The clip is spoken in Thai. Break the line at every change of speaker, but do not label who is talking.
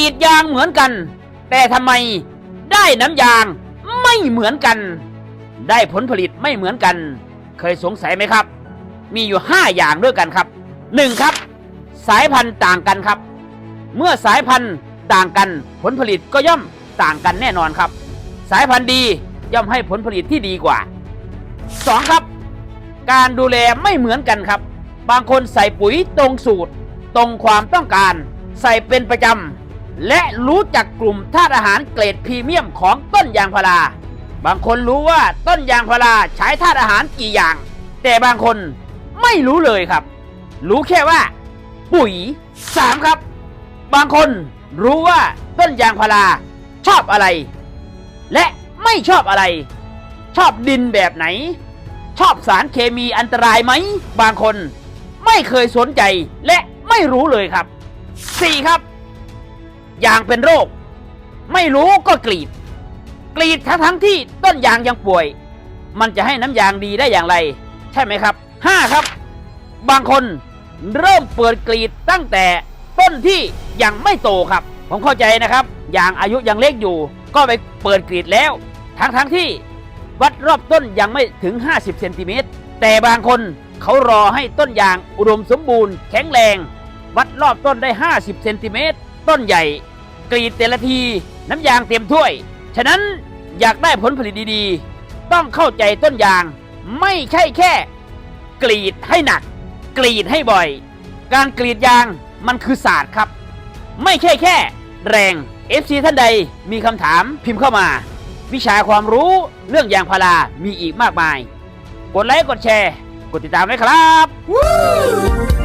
รีดยางเหมือนกัน แต่ทำไมได้น้ำยางไม่เหมือนกัน ได้ผลผลิตไม่เหมือนกัน เคยสงสัยไหมครับ มีอยู่ 5 อย่างด้วยกันครับ 1. ครับ สายพันธุ์ต่างกันครับ เมื่อสายพันธุ์ต่างกันผลผลิตก็ย่อมต่างกันแน่นอนครับ สายพันธุ์ดีย่อมให้ผลผลิตที่ดีกว่า 2. ครับ การดูแลไม่เหมือนกันครับ บางคนใส่ปุ๋ยตรงสูตร ตรงความต้องการ ใส่เป็นประจำ และรู้จักกลุ่มธาตุอาหารเกรดพรีเมียมของต้นยางพารา บางคนรู้ว่าต้นยางพาราใช้ธาตุอาหารกี่อย่าง แต่บางคนไม่รู้เลยครับ รู้แค่ว่า ปุ๋ย3ครับ บางคนรู้ว่าต้นยางพาราชอบอะไร และไม่ชอบอะไร ชอบดินแบบไหน ชอบสารเคมีอันตรายไหม บางคนไม่เคยสนใจและไม่รู้เลยครับ 4. ครับ ยางเป็นโรค ไม่รู้ก็กรีด กรีดทั้งทั้งที่ต้นยางยังป่วย มันจะให้น้ำยางดีได้อย่างไร ใช่ไหมครับ 5. ครับ บางคนเริ่มเปิดกรีดตั้งแต่ต้นที่ยังไม่โตครับ ผมเข้าใจนะครับ ยางอายุยังเล็กอยู่ ก็ไปเปิดกรีดแล้ว ทั้งทั้งที่วัดรอบต้นยังไม่ถึง 50เซนติเมตรแต่บางคนเขารอให้ต้นยางอุดมสมบูรณ์แข็งแรง วัดรอบต้นได้ 50เซนติเมตรต้นใหญ่ กรีดแต่ละที น้ำยางเต็มถ้วย ฉะนั้นอยากได้ผลผลิตดีๆ ต้องเข้าใจต้นยาง ไม่ใช่แค่ กรีดให้หนัก กรีดให้บ่อย การกรีดยางมันคือศาสตร์ครับ ไม่ใช่แค่ แรง FC ท่านใดมีคำถามพิมพ์เข้ามา วิชาความรู้เรื่องยางพารามีอีกมากมาย กดไลค์กดแชร์ กดติดตามไว้ครับ
Woo!